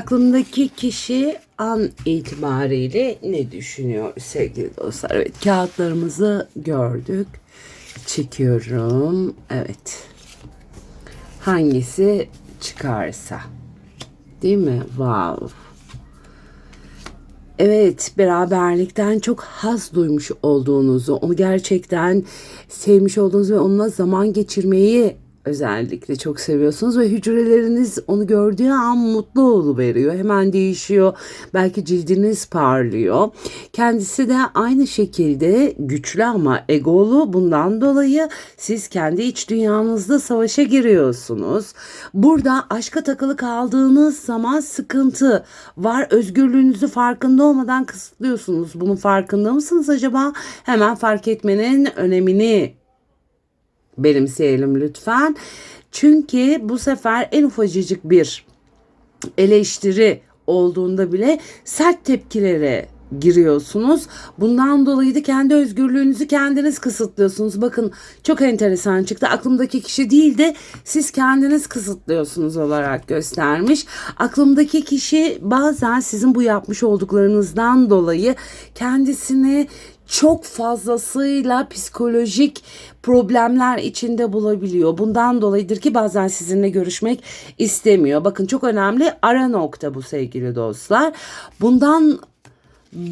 Aklımdaki kişi an itibariyle ne düşünüyor sevgili dostlar? Evet kağıtlarımızı gördük. Çekiyorum. Evet. Hangisi çıkarsa. Değil mi? Wow. Evet, beraberlikten çok haz duymuş olduğunuzu, onu gerçekten sevmiş olduğunuzu ve onunla zaman geçirmeyi özellikle çok seviyorsunuz ve hücreleriniz onu gördüğü an mutlu oluveriyor. Hemen değişiyor. Belki cildiniz parlıyor. Kendisi de aynı şekilde güçlü ama egolu. Bundan dolayı siz kendi iç dünyanızda savaşa giriyorsunuz. Burada aşka takılı kaldığınız zaman sıkıntı var. Özgürlüğünüzü farkında olmadan kısıtlıyorsunuz. Bunun farkında mısınız acaba? Hemen fark etmenin önemini benimseyelim lütfen. Çünkü bu sefer en ufacıcık bir eleştiri olduğunda bile sert tepkilere giriyorsunuz. Bundan dolayı da kendi özgürlüğünüzü kendiniz kısıtlıyorsunuz. Bakın çok enteresan çıktı. Aklımdaki kişi değil de siz kendiniz kısıtlıyorsunuz olarak göstermiş. Aklımdaki kişi bazen sizin bu yapmış olduklarınızdan dolayı kendisini çok fazlasıyla psikolojik problemler içinde bulabiliyor. Bundan dolayıdır ki bazen sizinle görüşmek istemiyor. Bakın çok önemli ara nokta bu sevgili dostlar. Bundan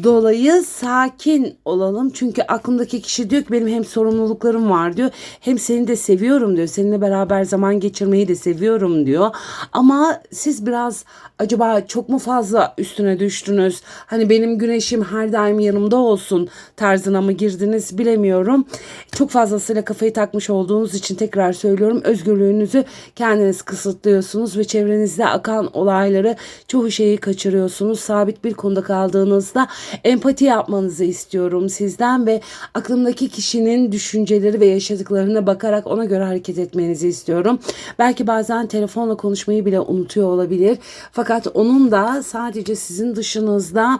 dolayı sakin olalım. Çünkü aklımdaki kişi diyor ki benim hem sorumluluklarım var diyor. Hem seni de seviyorum diyor. Seninle beraber zaman geçirmeyi de seviyorum diyor. Ama siz biraz acaba çok mu fazla üstüne düştünüz? Hani benim güneşim her daim yanımda olsun tarzına mı girdiniz bilemiyorum. Çok fazlasıyla kafayı takmış olduğunuz için tekrar söylüyorum. Özgürlüğünüzü kendiniz kısıtlıyorsunuz ve çevrenizde akan olayları çoğu şeyi kaçırıyorsunuz. Sabit bir konuda kaldığınızda empati yapmanızı istiyorum sizden ve aklımdaki kişinin düşünceleri ve yaşadıklarına bakarak ona göre hareket etmenizi istiyorum. Belki bazen telefonla konuşmayı bile unutuyor olabilir. Fakat onun da sadece sizin dışınızda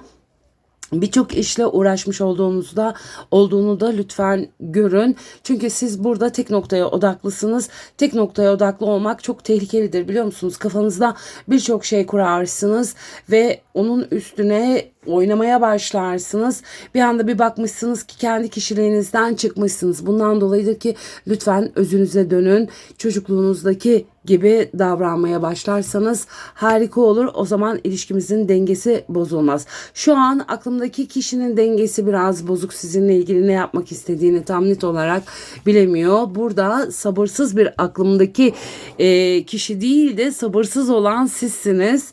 birçok işle uğraşmış olduğunuzda olduğunu da lütfen görün. Çünkü siz burada tek noktaya odaklısınız. Tek noktaya odaklı olmak çok tehlikelidir biliyor musunuz? Kafanızda birçok şey kurarsınız ve onun üstüne oynamaya başlarsınız. Bir anda bir bakmışsınız ki kendi kişiliğinizden çıkmışsınız. Bundan dolayıdır ki lütfen özünüze dönün. Çocukluğunuzdaki gibi davranmaya başlarsanız harika olur. O zaman ilişkimizin dengesi bozulmaz. Şu an aklımdaki kişinin dengesi biraz bozuk. Sizinle ilgili ne yapmak istediğini tam net olarak bilemiyor. Burada sabırsız bir aklımdaki e, kişi değil de sabırsız olan sizsiniz.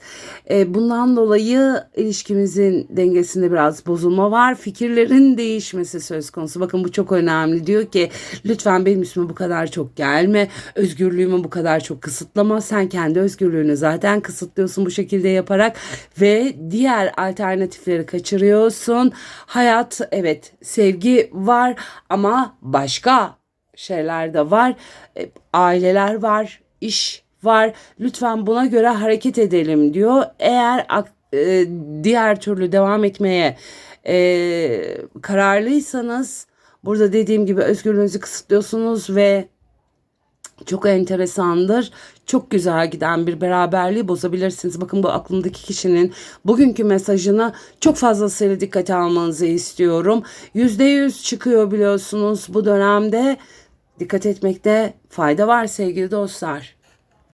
E, bundan dolayı ilişkimizin dengesinde biraz bozulma var. Fikirlerin değişmesi söz konusu. Bakın bu çok önemli. Diyor ki lütfen benim üstüme bu kadar çok gelme. Özgürlüğümü bu kadar çok kısıtlama. Sen kendi özgürlüğünü zaten kısıtlıyorsun bu şekilde yaparak ve diğer alternatifleri kaçırıyorsun. Hayat evet sevgi var ama başka şeyler de var. E, aileler var, iş var. Lütfen buna göre hareket edelim diyor. Eğer ak- e, diğer türlü devam etmeye e, kararlıysanız burada dediğim gibi özgürlüğünüzü kısıtlıyorsunuz ve çok enteresandır. Çok güzel giden bir beraberliği bozabilirsiniz. Bakın bu aklımdaki kişinin bugünkü mesajını çok fazlasıyla dikkate almanızı istiyorum. %100 çıkıyor biliyorsunuz bu dönemde. Dikkat etmekte fayda var sevgili dostlar.